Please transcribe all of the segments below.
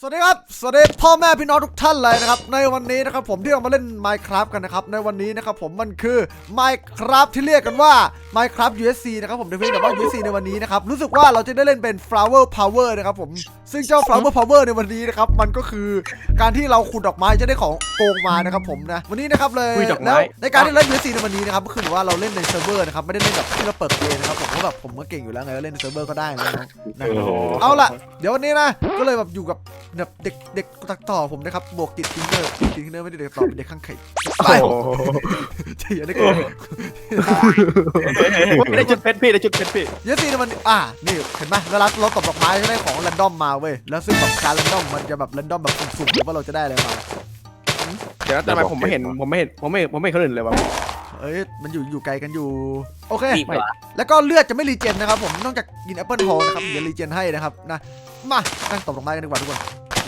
สวัสดีครับ สวัสดีพ่อแม่พี่น้องทุกท่านเลยนะครับ ในวันนี้นะครับผมที่เรามาเล่น Minecraft กันนะครับ ในวันนี้นะครับผมมันคือ Minecraft ที่เรียกกันว่า Minecraft USC นะครับผมเดี๋ยวเพียงแต่ว่า USC ในวันนี้นะครับ รู้สึกว่าเราจะได้เล่นเป็น Flower Power นะครับผม ซึ่งเจ้า Flower Power ในวันนี้นะครับ มันก็คือการที่เราขุดดอกไม้จะได้ของโกงมานะครับผมนะ วันนี้นะครับเลยอุ้ยดอกไม้แล้วในการที่เล่น USC ในวันนี้นะครับก็คือว่าเราเล่นในเซิร์ฟเวอร์นะครับไม่ได้เล่นแบบที่เราเปิดเกมนะครับผมเพราะแบบผมก็เก่งอยู่แล้วไงก็เล่นในเซิร์ฟเวอร์ก็ได้นะน้องนะโอ้โหเอาล่ะเดี๋ยววันนี้นะก็เลยแบบอยู่กับ แบบเด็กเด็กตักต่อผมนะครับบวกติดทิงเนอร์ติดทิงเนอร์ไม่ได้เด็กต่อเป็นเด็กข้างไข่ไปโอ้โหเจียได้เกินได้จุดเพชรพี่ได้จุดเพชรพี่เยสซีนะมันอ่านี่เห็นไหมเวลาเราตบดอกไม้จะได้ของแรนดอมมาเว้ยแล้วซึ่งแบบการแรนดอมมันจะแบบแรนดอมแบบสุ่มๆหรือว่าเราจะได้อะไรมาเดี๋ยวนะทำไมผมไม่เห็นผมไม่เห็นผมไม่เห็นผมไม่เห็นคนอื่นเลยวะเอ้ยมันอยู่อยู่ไกลกันอยู่ โอเครีบเหรอแล้วก็เลือดจะไม่รีเจนนะครับผมนอกจากกินแอปเปิลทองนะครับอย่ารีเจนให้นะครับนะมานั่งตบดอกไม้กันดีกว่าทุกคน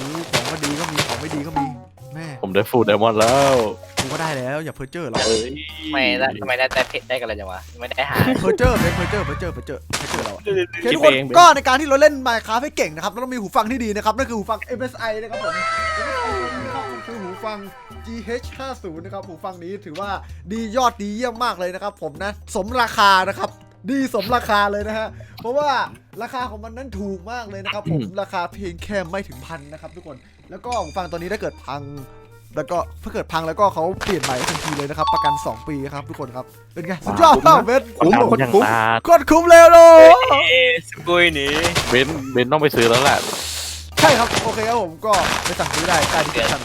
อู้ของก็ดีก็มีของไม่ดีก็มี แม่ผมได้ฟูดไดมอนด์แล้วกูก็ได้แล้วอย่าเพ้อเจ้อหรอกเอ้ยไม่ได้ทำไมได้แต่เพชรได้กันเลยจังวะไม่ได้หา เพอเจอร์เป็นเพอเจอร์เพอเจอร์เพอเจอร์เพอเจอร์เราอะ โอเคคิดทุกคนเองก็ในการที่เราเล่น Minecraft ให้เก่งนะครับเราต้องมีหูฟังที่ดีนะครับนั่นคือหูฟัง MSI นะครับผมนะครับคือหูฟัง GH50 นะครับหูฟังนี้ถือว่าดียอดดีเยี่ยมมากเลยนะครับผมนะ สมราคานะครับ ดีสมราคาเลยนะฮะ เพราะว่าราคาของมันนั้นถูกมากเลยนะครับ ผมราคาเพียงแค่ไม่ถึงพันนะครับทุกคน แล้วก็หูฟังตัวนี้ถ้าเกิดพัง แล้วก็ถ้าเกิดพังแล้วก็เขาเปลี่ยนใหม่ทันทีเลยนะครับ ประกัน 2 ปีครับทุกคนครับ เป็นไงสุดยอดมากเบนคุ้มอย่างนานโคตรคุ้มเลยโลเอ๊ะสกุยหนีเบนเบนต้องไปซื้อแล้วแหละใช่ครับโอเคครับผมก็ไปสั่งซื้อได้ใต้ดีสคริปชั่น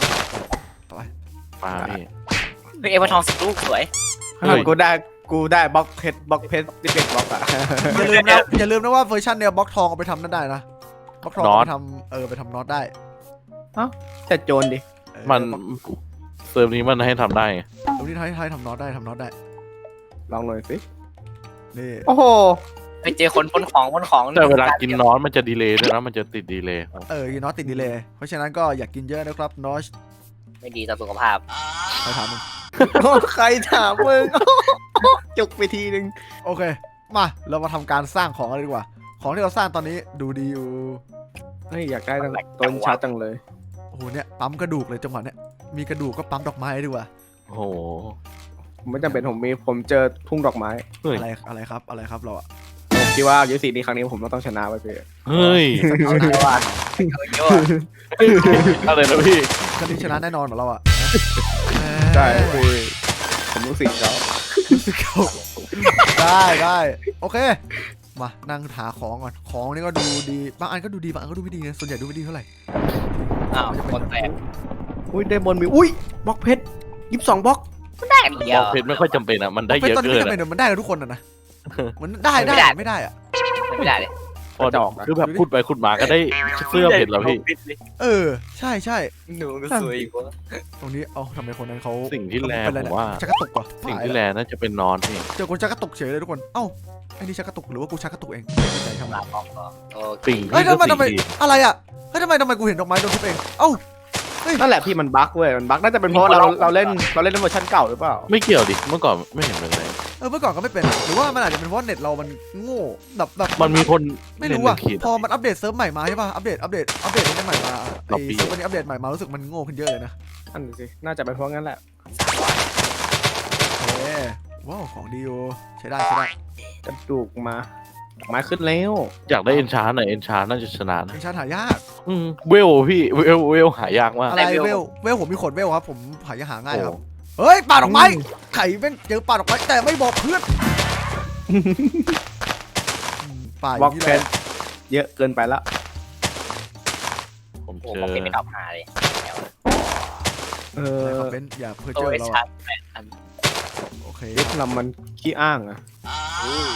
มาพี่เฮ้ยเอวทองสิบลูกสวยเฮ้ยกูได้ กูได้บล็อกเพชรบล็อกเพชรที่เป็นบล็อกอะ อย่าลืมนะอย่าลืมนะว่าเวอร์ชันเนี่ยบล็อกทองเอาไปทำนั่นได้นะบล็อกทองเอาไปทำเออไปทำน็อตได้จะโจรดิ เออมันเซิร์ฟนี้มันให้ทำได้ไงตรงนี้ทำให้ทำให้ทำน็อตได้ทำน็อตได้ลองหน่อยสิ นี่โอ้โห ไปเจอคนพ้นของพ้นของแต่เวลากินนอนมันจะดีเลย์ด้วยนะมันจะติดดีเลย์เออน็อตติดดีเลยเพราะฉะนั้นก็อยากกินเยอะนะครับน็อตไม่ดีต่อสุขภาพ ไปถามมึง ใครถามมึง จุกไปทีนึง โอเค มา เรามาทำการสร้างของกันดีกว่า ของที่เราสร้างตอนนี้ดูดีอยู่ เฮ้ยอยากได้ตั้งต้นชาร์จจังเลย โอ้โห เนี่ย ปั๊มกระดูกเลยจังหวะเนี้ย มีกระดูกก็ปั๊มดอกไม้ดีกว่า โอ้โห ผมไม่จำเป็นผมมีผมเจอทุ่งดอกไม้เฮ้ย อะไร อะไรครับ อะไรครับเราอะผมคิดว่ายูสีนี้ครั้งนี้ผมต้องชนะไปพี่เฮ้ยเอาได้ว่าเอาเยอะอะไรนะพี่คดีชนะแน่นอนของเราอะใช่พี่ผมรู้สึกเขารู้สึกเขา ได้ได้โอเค มานั่งหาของก่อน ของนี่ก็ดูดี บางอันก็ดูดี บางอันก็ดูไม่ดีนะ ส่วนใหญ่ดูไม่ดีเท่าไหร่ อ้าวคนแตกอุ้ยได้บนมี อุ้ยบล็อกเพชรยี่สิบสองบล็อกได้กันเดีบยอวกเพชรไม่ค่อยจำเป็นอะ มันได้เป็เยนอะตอนนี้เกิไม่นจำเป็นอะเดี๋ยวมันได้กับทุกคนอะนะ มันได้ได้ไม่ได้อะไม่ได้เลย พอคือแบบพูดไปพูดมาก็ได้เสื้อเพชรแล้วพี่เออ ใช่ใช่หนูก็สวยอีกวะตรงนี้เอาทำไมคนนั้นเขาสิ่งที่แลเป็นอะไรผมนะว่าชักกระตุกว่ะสิ่งที่แลน่าจะเป็นนอนพี่เจอคนชักกระตุกเฉยเลยทุกคนเอ้าไอ้นี่ชักกระตุกหรือว่ากูชักกระตุกเองไม่เข้าใจทำไมลาบอกก็โอเคสิ่งเฮ้ยที่ก็ทำไมสิ่งทำไมดีอะไรอะเฮ้ยทำไมทำไมกูเห็นดอกไม้โดนทุบเองเอ้า นั่นแหละพี่มันบั๊กเว้ยมันบั๊กน่าจะเป็นเพราะเราเราเล่นเราเล่นในเวอร์ชันเก่าหรือเปล่าไม่เกี่ยวดิเมื่อก่อนไม่เห็นเป็นไรเออเมื่อก่อนก็ไม่เป็น หรือว่ามันอาจจะเป็นเพราะเน็ตเรามันโง่แบบแบบมันมีคนไม่รู้เล่อะนขีดพอมันอัปเดตเซิร์ฟใหม่มาใช่ป่ะอัปเดตอัปเดตอัปเดตนี้ใหม่มาไอ้ Lobby เซิร์ฟวันนี้อัปเดตใหม่มารู้สึกมันโง่ขึ้นเยอะเลยนะอันนี้สิน่าจะเป็นเพราะงั้นแหละโอเคว้าวของดีอยู่ใช้ได้ใช้ได้กระดูกมาดอกไม้ขึ้นแล้ว อยากได้เอนชาร์หน่อยเอนชาร์น่าจะชนะนะยังชาร์จหายาก อืมเวลพี่เวลเวลหายากมาก อะไรเวล เวลผมมีขนเวลครับ ผมหายาหาง่ายครับโอ้เฮ้ยป่าดอกไม้ไข่เป็นเจอป่าดอกไม้แต่ไม่บอกเพื่อนอืมป่าอบล็อกย่างนี้เพเลชยรเยอะเกินไปละผมโอ้เจโหอเป็นไม่ดอกหาเลยเออะไรอครับเบนอย่าเพื่อตัเจวอไอ้เราชัอะดแม่อันโอเคลิฟต์ลำมันขี้อ้างอะ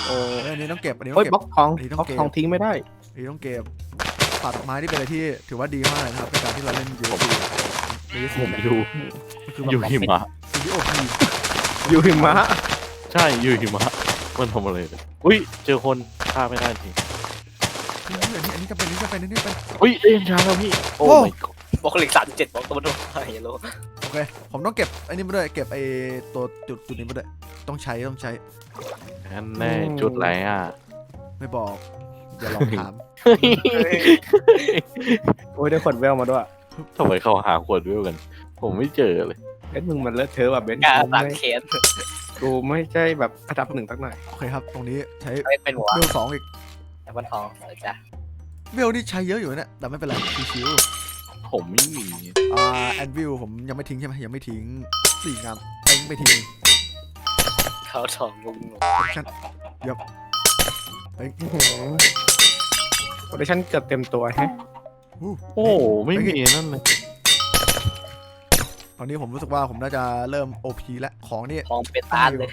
เอออันนี้ต้องเก็บอันนี้ต้เฮ้อยงเก็บบล็อกทองอันนี้ต้บองล็อกเก็บทองทิ้งไม่ได้อันนี้ต้องเก็บ ป่าดอกไม้ที่เป็นอะไรที่ถือว่าดีมากเลยนะครับในการที่เราเล่นยูผมนี่ผมอยู่คืออยู่แบบหิมะสิ่งที่โอพีอยู่หิมะ ใช่อยู่หิมะ มันทำอะไรเนี่ยอุ้ย เจอคนฆ่าไม่ได้ทีอันนี้อันนี้จำเป็นอันนี้จำเป็นอันนี้จำเป็นอุ้ยเอ็นชาร์แล้วพี่ โอ้โอ้ my god บอกเหล็กสามเจ็ดบอกตัวมันโดนเยลโล่โอเค ผมต้องเก็บไอ้นี่มาด้วย เก็บไอ้ตัวจุดจุดนี้มาด้วย ต้องใช้ต้องใช้นั่นแน่จุดไรอะ ไม่บอก อย่าลองถามโอ้ยได้ขวดเวลมาด้วยทำไมเขาหาขวดด้วยกัน ผมไม่เจอเลยเบนซ์มึงมันเลอะเทอะแบบเบนซ์กล้ากูตักไม่เค้นกูไม่ใช่แบบอันดับหนึ่งสักหน่อยโอเคครับ ตรงนี้ใช้ไม่เป็นหัวเวลสองอีกแอปเปิลทองเออจ้ะเวลนี่ใช้เยอะอยู่นะแต่ไม่เป็นไรชิวผมไม่มีๆอ่าแอนวิลผมยังไม่ทิ้งใช่ไหมยังไม่ทิ้งสี่งามเต็งไปทิ้งเขาทองมุงชั่นยับเต็ง โปรดักชั่นเกือบเต็มตัวแฮะอู้โอ้ไม่มีนั่นเลยตอนนี้ผมรู้สึกว่าผมน่าจะเริ่ม OP แล้วของนี่ทองเป็นตานเลย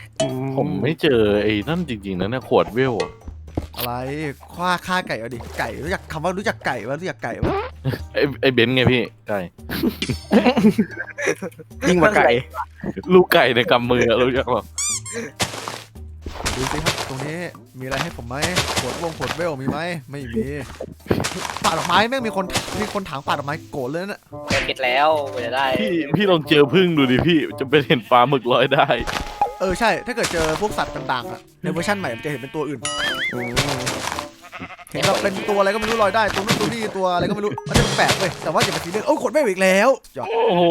ผมไม่เจอไอ้นั่นจริงๆนะเนี่ยขวดเวลอะอะไรคว้าฆ่าไก่เอาดิไก่รู้จักคำว่ารู้จักไก่ว่ารู้จักไก่ว่าไอ้ไอ้เบนซ์ไงพี่ใช่ยิ่งกว่าไก่ ลูกไก่ในกำมืออะรู้จักหรอดูสิครับ ตรงนี้มีอะไรให้ผมไหมขวดวงขวดเวลมีไหมไม่มีป่าดอกไม้แม่งมีคนมีคนถางป่าดอกไม้โกรธเลยนะเก็บเพชรแล้วกว่าจะได้พี่พี่ลองเจอพึ่งดูดิพี่จะเป็นเห็นปลาหมึกลอยได้ เออใช่ ถ้าเกิดเจอพวกสัตว์ต่างๆอะในเวอร์ชันใหม่มันจะเห็นเป็นตัวอื่น เห็นแบบเป็นตัวอะไรก็ไม่รู้ลอยได้ตัวนู้นตัวนี้ตัวอะไรก็ไม่รู้มันจะแปลกเว้ยแต่ว่าอย่าไปซีเรียสโอ้ยขนไม่อีกแล้วจอดโอ้โห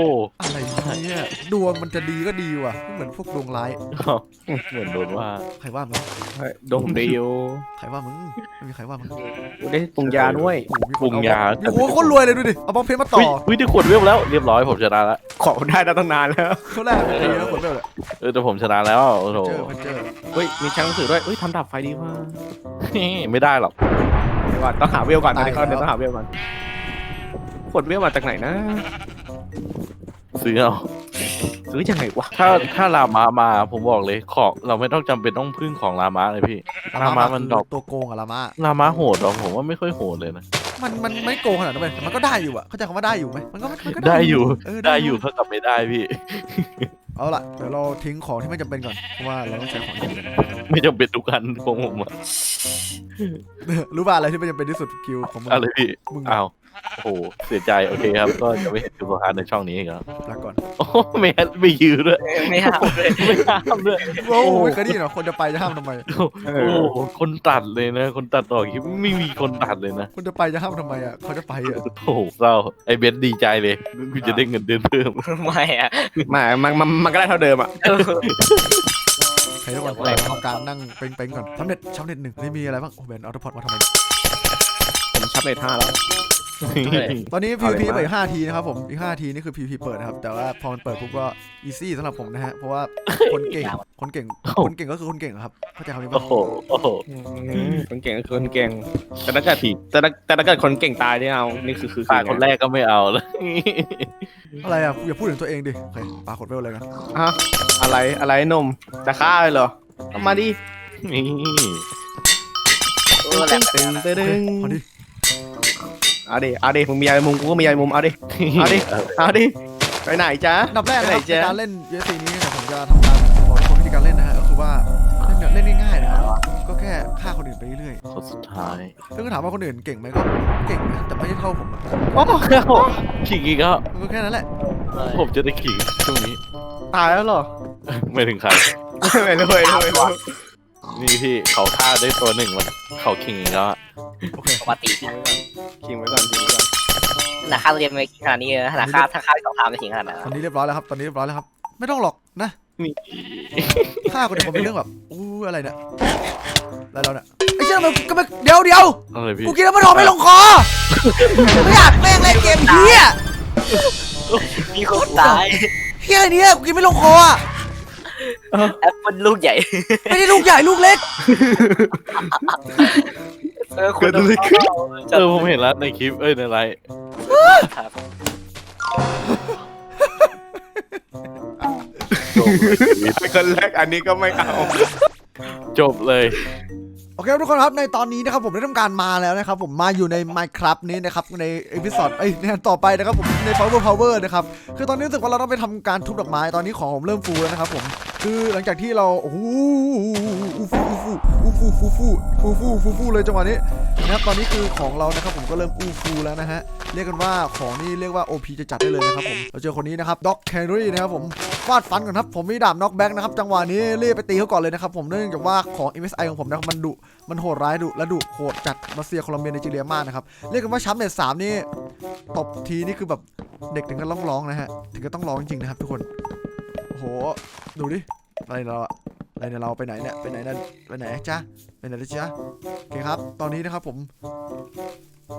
อะไรเนี่ยดวงมันจะดีก็ดีว่ะไม่เหมือนพวกดวงร้ายเหมือนโดนว่าใครว่ามึงเฮ้ยโดมเดียวใครว่ามึงไม่มีใครว่ามึงกูได้ปรุงยาด้วยโอ้โหมีคนปรุงยาเอโอ้โหโคนรวยเลยดูดิเอาบอมเพชรมาต่เฮ้อยเฮ้ยได้ขวดเวลแล้วเรียบร้อยผมชนะแล้วขอได้ได้ตั้งนานแล้วเขาแรกเป็นตีแล้วขนเวลเลยเออแต่ผมชนะแล้วโอ้โหเจอมันเจอเฮ้ยมีชั้นหนังสือด้วยเฮ้ยทำดับไฟดีมาก ไม่ได้หรอกเดี๋ยวก่อนต้องหาเวลก่อนตอนนี้ก็เดี๋ยวต้องหาเวลก่อนขวดเวลมาจากไหนนะ ซื้อเอาซื้อยังไงวะถ้าถ้าลามะมาผมบอกเลยของเราไม่ต้องจำเป็นต้องพึ่งของลามะเลยพี่ลามะมันดอกตัวโกงอะลามาลามะโหดหรอผมว่าไม่ค่อยโหดเลยนะ มันมันไม่โกงขนาดนั้นเลยแต่มันก็ได้อยู่อะเข้าใจคำว่าได้อยู่ไหมมันก็มันก็ได้อยู่เออได้อยู่เท่ากับไม่ได้พี่ เอาล่ะเดี๋ยวเราทิ้งของที่ไม่จำเป็นก่อนเพราะว่าเราต้องใช้ของจำเป็น ไม่จำเป็นทุกอันของผมอะรู้ป่ะอะไรที่ไม่จำเป็นที่สุดคิวของมึงอะไรพี่มึงอ้าวโอ้โหเสียใจโอเคครับ ก็จะไม่เห็นจุดสำคัญในช่องนี้อีกแล้วลาก่อนโอ้ไม่ไม่ยืดด้วยไม่ห้ามเลยไม่ห้ามด้วยโอ้โหไม่เคยได้ยินหรอคนจะไปจะห้ามทำไมเอโอ้อโหคนตัดเลยนะ คนตัดต่อคลิปไม่มีคนตัดเลยนะคนจะไปจะห้ามทำไมอะเขาจะไปอะโอ้โหเศร้าไอเบนซ์ดีใจเลยกูจะได้เงินเดือนเพิ่มไม่อะมามันมันมันก็ได้เท่าเดิมอะใครทุกคนแปลกทำการนั่งเป้งๆก่อนทำเน็ตชาวเน็ตหนึ่งนี่มีอะไรบ้างโอ้เบนออโต้พอดมาทำไมผมชับเลยท่าแล้ว ตอนนี้เอาเลย PVP มาเปิดอีก5ทีนะครับผม อีก5ทีนี่คือ PVP เปิดนะครับ แต่ว่าพอมันเปิดปุ๊บก็ easy สำหรับผมนะฮะ เพราะว่าคนเก่ง คนเก่ง คนเก่งก็คือคนเก่งอะครับ เข้าใจคำนี้โอ้ปะโหโอ้โหคนเก่งก็คือคนเก่ง แต่ถ้าเกิดแต่ถ้าแต่ถ้าเกิดคนเก่งตายเนี่ยเอา นี่คือคือตายคนแรกก็ไม่เอาแล้วอะไรอะ อย่าพูดถึงตัวเองดิโอเคปาขดเวลเลยกันฮะอะไรอะไรนม จะฆ่าเลยเหรอเอามาดินี่เออแหละตึงตึงตึงเอาดิ เอาดิเอาดิมึงมียายมุมกูก็มียายมุมเอาดิเอาดิเอาดิไปไหนจ๊ะอันดับแรกนะครับไปไหนจ๊ะในการเล่น UFC นี้เนี่ยผมจะทำการบอกทุกคนวิธีการเล่นนะฮะก็คือว่าเล่นแบบเล่นง่ายๆนะครับก็แค่ฆ่าคนอื่นไปเรื่อยคนสุดท้ายๆซึ่งก็ถามว่าคนอื่นเก่งไหมก็เก่งนะแต่ไม่ได้เท่าผมอะโอ้โหขิงอีกแล้วก็แค่นั้นแหละผมจะได้ขิงช่วงนี้ตายแล้วเหรอ ไม่ถึงใครไม่รู้ไม่รู้ไม่รู้ นี่พี่เขาฆ่าได้ตัวหนึ่งมันเขาขิงอีกแล้วอะโอเคปกตินะทิ้งไว้ก่อนทิ้งไว้ก่อนขนาดค่าตัวเรียนไม่ขนาดนี้นะขนาดค่าถ้าค่าสองทามไม่ถึงขนาดนั้นตอนนี้เรียบร้อยแล้วครับ ตอนนี้เรียบร้อยแล้วครับ ไม่ต้องหรอกนะนี่ฆ่าคนอื่นผมเป็นเรื่องแบบอู้อะไรเนี่ยอะไรเราเนี่ยไอ้เจ้ามันก็ไม่เดี๋ยวเดี๋ยวอะไรพี่กูกินแล้วมันหอมไม่ลงคอไม่อยากแม่งเล่นเกมเฮียมีคนตายเฮียอะไรเนี่ยกูกินไม่ลงคออะ แอปเปิลลูกใหญ่ไม่ได้ลูกใหญ่ลูกเล็ก เออคุณเออผมเห็นแล้วในคลิป เอ้ยในไลฟ์ครับคนแรกอันนี้ก็ไม่เอา จบเลย โอเคครับทุกคนครับในตอนนี้นะครับผมได้ทำการมาแล้วนะครับผมมาอยู่ใน Minecraft นี้นะครับในเอพิซอดเอ้ยในอันต่อไปนะครับผมใน Power Power นะครับคือตอนนี้รู้สึกว่าเราต้องไปทำการทุบดอกไม้ตอนนี้ของผมเริ่มฟูแล้วนะครับผม คือหลังจากที่เราโอ้โหอูฟูอูฟูอูฟูฟูฟูฟูฟูฟูเลยจังหวะนี้นะครับตอนนี้คือของเรานะครับผมก็เริ่มอูฟูแล้วนะฮะเรียกกันว่าของนี่เรียกว่า OP จะจัดได้เลยนะครับผมเราเจอคนนี้นะครับด็อกแครีนะครับผมฟาดฟันก่อนครับผมมีดาบน็อกแบ็กนะครับจังหวะนี้รีบไปตีเขาก่อนเลยนะครับผมเนื่องจากว่าของ MSI ของผมนะครับมันดุมันโหดร้ายดุและดุโหดจัดมาเซียโคลอมเบียไนจีเรียมากนะครับเรียกกันว่าช้ำเน็ตสามนี่ตบทีนี่คือแบบเด็กถึงกับร้องร้องนะฮะถึงก็ต้องร้องจริงๆนะครับทุกคน โอ้โห ดูดิ อะไรเราอะอะไรเนี่ยเราไปไหนเนี่ย ไปไหนนั่นไปไหนจ๊ะไปไหนจ๊ะโอเคครับ ตอนนี้นะครับผม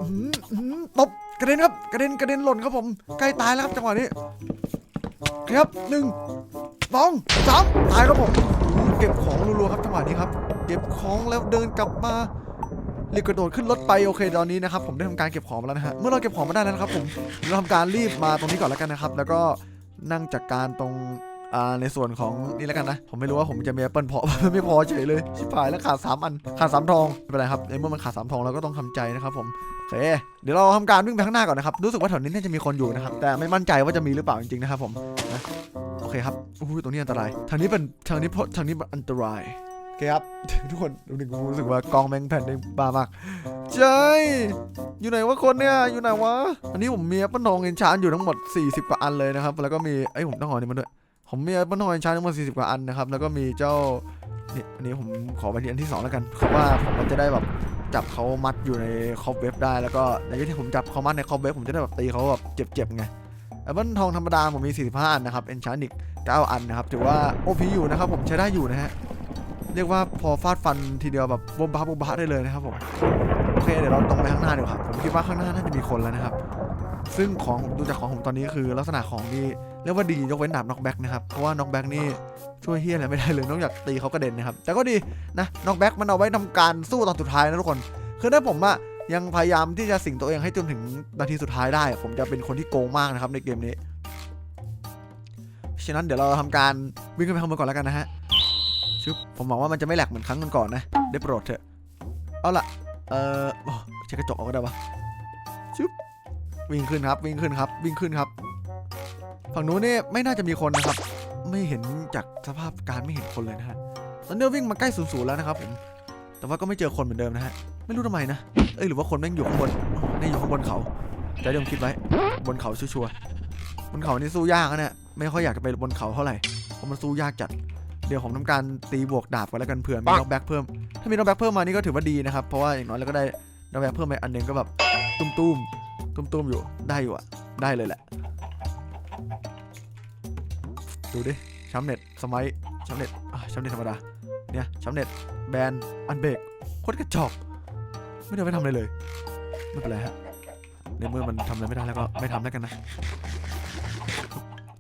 หืออื้อหือตบกระเด็นครับ กระเด็นกระเด็นหล่นครับผม ใกล้ตายแล้วครับจังหวะนี้ ครับหนึ่งสองสามตายครับผม เก็บของรัวๆครับจังหวะนี้ครับ เก็บของแล้วเดินกลับมาเรียกกระโดดขึ้นรถไปโอเคตอนนี้นะครับผมได้ทำการเก็บของมาแล้วนะฮะเมื่อเราเก็บของมาได้แล้วนะครับผมเราทำการรีบมาตรงนี้ก่อนแล้วกันนะครับ แล้วก็นั่งจัดการตรง อ่าในส่วนของนี่แล้วกันนะ ผมไม่รู้ว่าผมจะมีแอปเปิลพอไม่พอเฉยเลย ชิบหายแล้วขาดสามอัน ขาดสามทองไม่เป็นไรครับในเมื่อมันขาดสามทองเราก็ต้องทำใจนะครับผมโอเคเดี๋ยวเราทำการวิ่งไปข้างหน้าก่อนนะครับ รู้สึกว่าแถวนี้น่าจะมีคนอยู่นะครับ แต่ไม่มั่นใจว่าจะมีหรือเปล่าจริงๆนะครับผมนะโอเคครับอู้ตรงนี้อันตรายทางนี้เป็นทางนี้เพราะทางนี้มันอันตรายโอเคครับทุกคนดูหนึ่งรู้สึกว่ากองแมงแผ่นได้บ้ามากเจ้ยอยู่ไหนวะคนเนี่ยอยู่ไหนวะอันนี้ผมมีแอปเปิลทองเอนชานอยู่ทั้งหมด 40 กว่าอันเลยนะครับแล้วก็มีไอ้ยผมต้องเอาอันนี้มาด้วย ผมมีแอปเปิลทองเอนชานทั้งหมด40 กว่าอันนะครับ แล้วก็มีเจ้านี่อันนี้ผมขอไปที่อันที่2แล้วกันเพราะว่าผมมันจะได้แบบจับเขามัดอยู่ในคอปเว็บได้ แล้วก็ในที่ผมจับเขามัดในคอปเว็บผมจะได้แบบตีเขาแบบเจ็บๆไงแอปเปิลทองธรรมดาผมมี 45 อันนะครับเอนชานอีก9อันนะครับ ถือว่า OP อยู่นะครับ ผมใช้ได้อยู่นะฮะ เรียกว่าพอฟาดฟันทีเดียวแบบบบบ้าบบบ้าได้เลยนะครับผม โอเคเดี๋ยวเราตรงไปข้างหน้าดีกว่าครับ ผมคิดว่าข้างหน้าน่าจะมีคนแล้วนะครับ ซึ่งของดูจากของผมตอนนี้คือลักษณะของที่ รียกว่าดียกเว้นดาบน็อกแบ็กนะครับ เพราะว่าน็อกแบ็กนี่ช่วยเฮียอะไรไม่ได้เลยนอกจากตีเขากระเด็นนะครับ แต่ก็ดีนะน็อกแบ็กมันเอาไว้ทำการสู้ตอนสุดท้ายนะทุกคน คือถ้าผมอะยังพยายามที่จะสิงตัวเองให้จนถึงนาทีสุดท้ายได้ ผมจะเป็นคนที่โกงมากนะครับในเกมนี้ ฉะนั้นเดี๋ยวเราทำการวิ่งขึ้นไปข้างบนก่อนแล้วกันนะฮะชึบผมหวังว่ามันจะไม่แหลกเหมือนครั้งก่อนๆนะ ได้โปรดเถอะ เอาล่ะ เออโอ้เช็คกระจกเอาก็ได้ปะชึบวิ่งขึ้นครับ วิ่งขึ้นครับ วิ่งขึ้นครับ ฝั่งนู้นนี่ไม่น่าจะมีคนนะครับ ไม่เห็นจากสภาพการไม่เห็นคนเลยนะฮะตอนนี้เราวิ่งมาใกล้ศูนย์ศูนย์แล้วนะครับผม แต่ว่าก็ไม่เจอคนเหมือนเดิมนะฮะ ไม่รู้ทำไมนะ เอ้ยหรือว่าคนแม่งอยู่ข้างบนนี่อยู่ข้างบนเขาใจเดิมคิดไว้ บนเขาชัวร์ๆบนเขานี่สู้ยากนะเนี่ย ไม่ค่อยอยากจะไปบนเขาเท่าไหร่ เพราะมันสู้ยากจัด เดี๋ยวผมทำการตีบวกดาบกันแล้วกันเผื่อมีน็อกแบ็กเพิ่ม ถ้ามีน็อกแบ็กเพิ่มมานี่ก็ถือว่าดีนะครับ เพราะว่าอย่างน้อยเราก็ได้น็อกแบ็กเพิ่มไปอันหนึงก็แบบตุ้มตุ้มตุ้มตุ้มๆอยู่ ได้อยู่อะได้เลยแหละ ดูดิช้ำเน็ตสมัยช้ำเน็ตช้ำเน็ตธรรมดา เนี่ยช้ำเน็ตแบนอันเบรกโคตรกระจอกไม่ได้ไปทำอะไรเลย ไม่เป็นไรฮะในเมื่อมันทำอะไรไม่ได้แล้วก็ไม่ทำแล้วกันนะ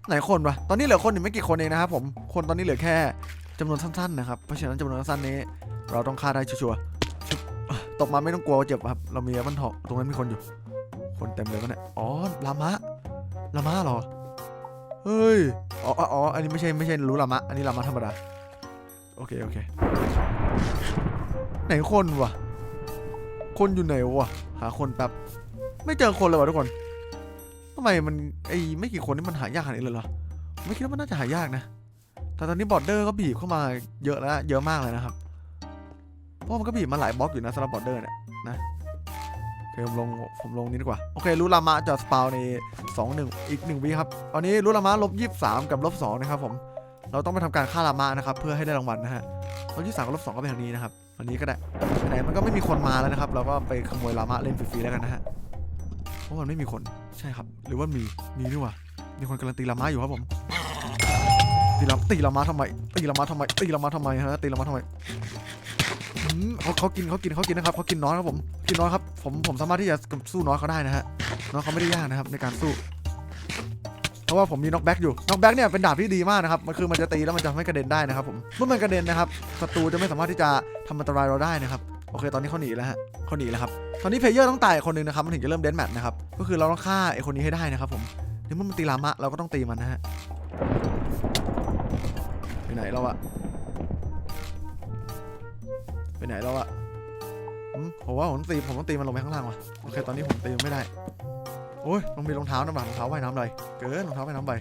ไหนคนวะตอนนี้เหลือคนอยู่ไม่กี่คนเองนะครับผม คนตอนนี้เหลือแค่จำนวนสั้นๆนะครับ เพราะฉะนั้นจำนวนสั้นนี้ เราต้องฆ่าได้ชัวร์ตกมาไม่ต้องกลัวเจ็บครับ เรามีมันทองตรงนั้นมีคนอยู่ คนเต็มเลยปะเนี่ย อ๋อลามะลามะเหรอ เฮ้ย อ๋ออ๋ออันนี้ไม่ใช่ไม่ใช่รู้ลามะ อันนี้ลามะธรรมดา โอเค โอเค ไหนคนวะ คนอยู่ไหนวะ หาคนแป๊บ ไม่เจอคนเลยวะทุกคนทำไมมันไอ้ไม่กี่คนนี่มันหายากขนาดนี้เลยเหรอ ไม่คิดว่ามันน่าจะหายากนะ แต่ตอนนี้บอร์เดอร์ก็บีบเข้ามาเยอะแล้ว เยอะมากเลยนะครับ เพราะมันก็บีบมาหลายบล็อกอยู่นะสำหรับบอร์เดอร์เนี่ยนะ คผมลงผมลงนี้ดีกว่า โอเครู้ลามะจะสปาวในสองหนึ่งอีกหนึ่งวิครับตอนนี้รู้ลามะลบยี่สามกับลบสองนะครับผมเราต้องไปทำการฆ่าลามะนะครับเพื่อให้ได้รางวัลนะฮะลบยี่สามกับลบสองก็เป็นทางนี้นะครับวันนี้ก็ได้ไหนมันก็ไม่มีคนมาแล้วนะครับ เราก็ไปขโมยลามะเล่นฟรีๆแล้วกันนะฮะเพราะมันไม่มีคนใช่ครับ หรือว่ามีมีนี่ว่ามีคนกำลังตีลามาอยู่ครับผมตีลาตีลามาทำไมตีลามาทำไมตีลามาทำไมฮะตีลามาทำไม อืมเขาเขากินเขากินเขากินนะครับเขากินน้อยครับผมกินน้อยครับผมผมสามารถที่จะสู้น้อยเขาได้นะฮะน้อยเขาไม่ได้ยากนะครับในการสู้ เพราะว่าผมมีน็อกแบ็กอยู่น็อกแบ็กเนี่ยเป็นดาบที่ดีมากนะครับมันคือมันจะตีแล้วมันจะไม่กระเด็นได้นะครับผมเมื่อมันกระเด็นนะครับศัตรูจะไม่สามารถที่จะทำอันตรายเราได้นะครับโอเค ตอนนี้เขาหนีแล้วฮะเขาหนีแล้วครับตอนนี้เพลเยอร์ต้องตายคนหนึ่งนะครับมันถึงจะเริ่มเดนแมทนะครับก็คือเราต้องฆ่าไอคนนี้ให้ได้นะครับผมนเมื่อมันตีลามะเราก็ต้องตีมันนะฮะไปไหนเราอะ ไปไหนเราอะผมว่าผมตีผมต้องตีมันลงไปข้างล่างว่ะโอเคตอนนี้ผมตีมันไม่ได้โอ้ยต้องมีรองเท้านะบ่ารองเท้าว่ายน้ำเลยเกินรองเท้าว่ายน้ำใบ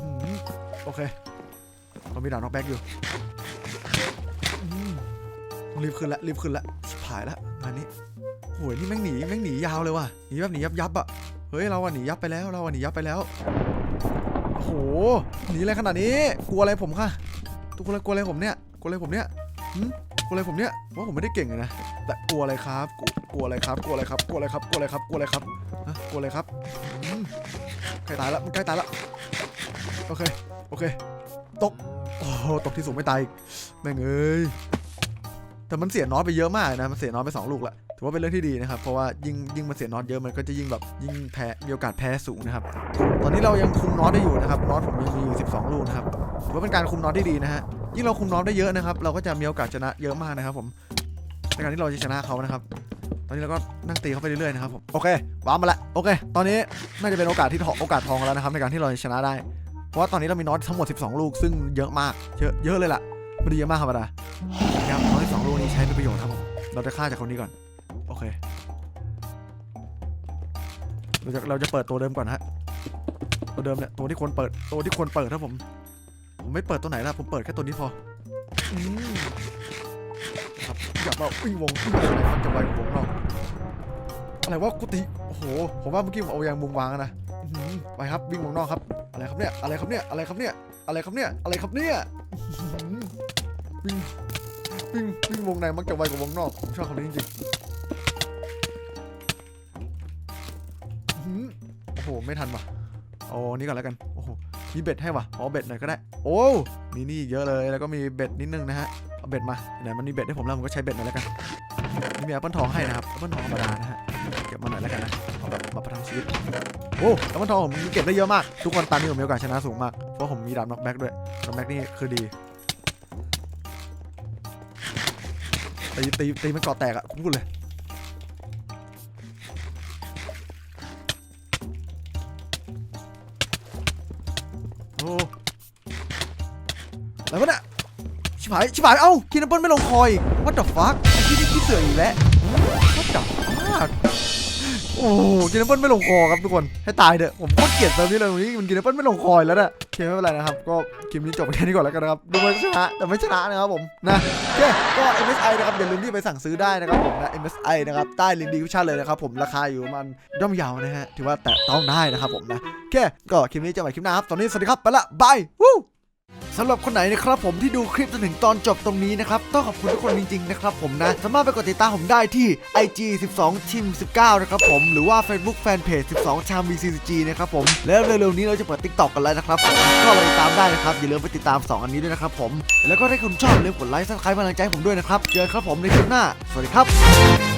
อืมโอเคเรามีดาบน็อกแบ็กอยู่ต้องรีบขึ้นละรีบขึ้นละชิบหายละงานนี้โอ้ยนี่แม่งหนีแม่งหนียาวเลยว่ะหนีแบบหนียับยับอะเฮ้ยเราอะหนียับไปแล้วเราอะหนียับไปแล้วโอ้โหหนีอะไรขนาดนี้กลัวอะไรผมค่ะทุกคนกลัวอะไรผมเนี่ยกลัวอะไรผมเนี่ย กลัวอะไรผมเนี่ยว่าผมไม่ได้เก่งเลยนะแต่กลัวอะไรครับ กลัวอะไรครับ กลัวอะไรครับ กลัวอะไรครับ กลัวอะไรครับ กลัวอะไรครับกลัวอะไรครับใกล้ตายแล้วมันใกล้ตายแล้วโอเค โอเค ตก โอ้ตกที่สูงไม่ตายแม่งเอ้ย แต่มันเสียน็อตไปเยอะมากนะ มันเสียน็อตไปสองลูกละ ถือว่าเป็นเรื่องที่ดีนะครับ เพราะว่ายิ่งยิ่งมันเสียน็อตเยอะ มันก็จะยิ่งแบบยิ่งแพ้ มีโอกาสแพ้สูงนะครับ ตอนนี้เรายังคุมน็อตได้อยู่นะครับน็อตผมยังมีอยู่ 12 ลูกนะครับ ถือว่าเป็นการคุมน็อตที่ดีนะฮะยิ่งเราคุมน็อตได้เยอะนะครับ เราก็จะมีโอกาสชนะเยอะมากนะครับผมในการที่เราจะชนะเขานะครับตอนนี้เราก็นั่งตีเขาไปเรื่อยๆนะครับผมโอเควางมาละโอเค ตอนนี้น่าจะเป็นโอกาสที่ทองโอกาสทองแล้วนะครับในการที่เราจะชนะได้ เพราะว่าตอนนี้เรามีน็อตทั้งหมด 12 ลูก ซึ่งเยอะมากเยอะเยอะเลยล่ะไม่ได้เยอะมากธรรมดาครับน็อต12ลูกนี้ใช้เป็นประโยชน์ครับผมเราจะฆ่าจากคนนี้ก่อนโอเคเราจะเราจะเปิดตัวเดิมก่อนฮะตัวเดิมเนี่ยตัวที่ควรเปิดตัวที่ควรเปิดครับผม ผมไม่เปิดตัวไหนละผมเปิดแค่ตัวนี้พออืมครับอยากมาวิ่งวงวิ่งวงไหนมันจะไวกว่าวงนอกอะไรวะกุฏิโอ้โห ผมว่าเมื่อกี้ผมเอายางมุมวางอะนะอื้อหือไปครับวิ่งวงนอกครับ อะไรครับเนี่ย อะไรครับเนี่ย อะไรครับเนี่ย อะไรครับเนี่ย อะไรครับเนี่ยอื้อหือวิ่งวิ่งวิ่งวงในมักจะไวกว่าวงนอก ผมชอบคำนี้จริงๆอื้อหือโอ้โห ไม่ทันว่ะเอาอันนี้ก่อนแล้วกัน โอ้โหมีเบ็ดให้วะขอเบ็ดหน่อยก็ได้ โอ้มีนี่เยอะเลยแล้วก็มีเบ็ดนิดนึงนะฮะเอาเบ็ดมาไหนมันมีเบ็ดให้ผมแล้วผมก็ใช้เบ็ดหน่อยแล้วกันนี่มีแอปเปิลทองให้นะครับแอปเปิลทองธรรมดานะฮะเก็บมาหน่อยแล้วกันนะเอาแบบมาประทังชีวิตโอ้แอปเปิลทองผมเก็บได้เยอะมาก ทุกคนตามนี้ผมมีโอกาสชนะสูงมากเพราะผมมีดาบน็อกแบ็กด้วยน็อกแบ็กนี่คือดีตีตีตีมันเกาะแตกอะผมพูดเลย อะไรวะเนี่ยชิบหายชิบหายเอ้าคินเปิลไม่ลงคอย what the fuck ไอ้ที่นี่คิดเสืออีกแล้ว what the fuck โอ้กินเปิลไม่ลงคอครับทุกคนให้ตายเถอะผมโคตรเกลียดเซิร์ฟนี้เลยวันนี้มันกินเปิลไม่ลงคอยแล้วนะโอเคไม่เป็นไรนะครับก็คลิปนี้จบแค่นี้ก่อนแล้วกันนะครับดูเหมันชนะแต่ไม่ชนะนะครับผมนะโอเคก็ MSI นะครับอย่าลืมที่ไปสั่งซื้อได้นะครับผมนะ MSI นะครับใต้ลิงก์ดีวิชั่นเลยนะครับผมราคาอยู่มันย่อมเยาวนะฮะถือว่าแตะต้องได้นะครับผมนะโอเคก็คลิปนี้จะใหม่คลิปหน้าครับตอนนี้สวัสดีครับไปละบายวู้ สำหรับคนไหนนะครับผมที่ดูคลิปจนถึงตอนจบตรงนี้นะครับต้องขอบคุณทุกคนจริงๆนะครับผมนะสามารถไปกดติดตามผมได้ที่ IG 12ทีม19นะครับผมหรือว่า Facebook Fanpage 12ชาม VCG นะครับผมแล้วเร็วๆนี้เราจะเปิด TikTok กันแล้วนะครับก็ไปติดตามได้นะครับอย่าลืมไปติดตาม 2 อันนี้ด้วยนะครับผมแล้วก็ถ้าคุณชอบอย่าลืมกดไลค์ซับสไครป์กำลังใจผมด้วยนะครับเจอกันครับผมในคลิปหน้า สวัสดีครับ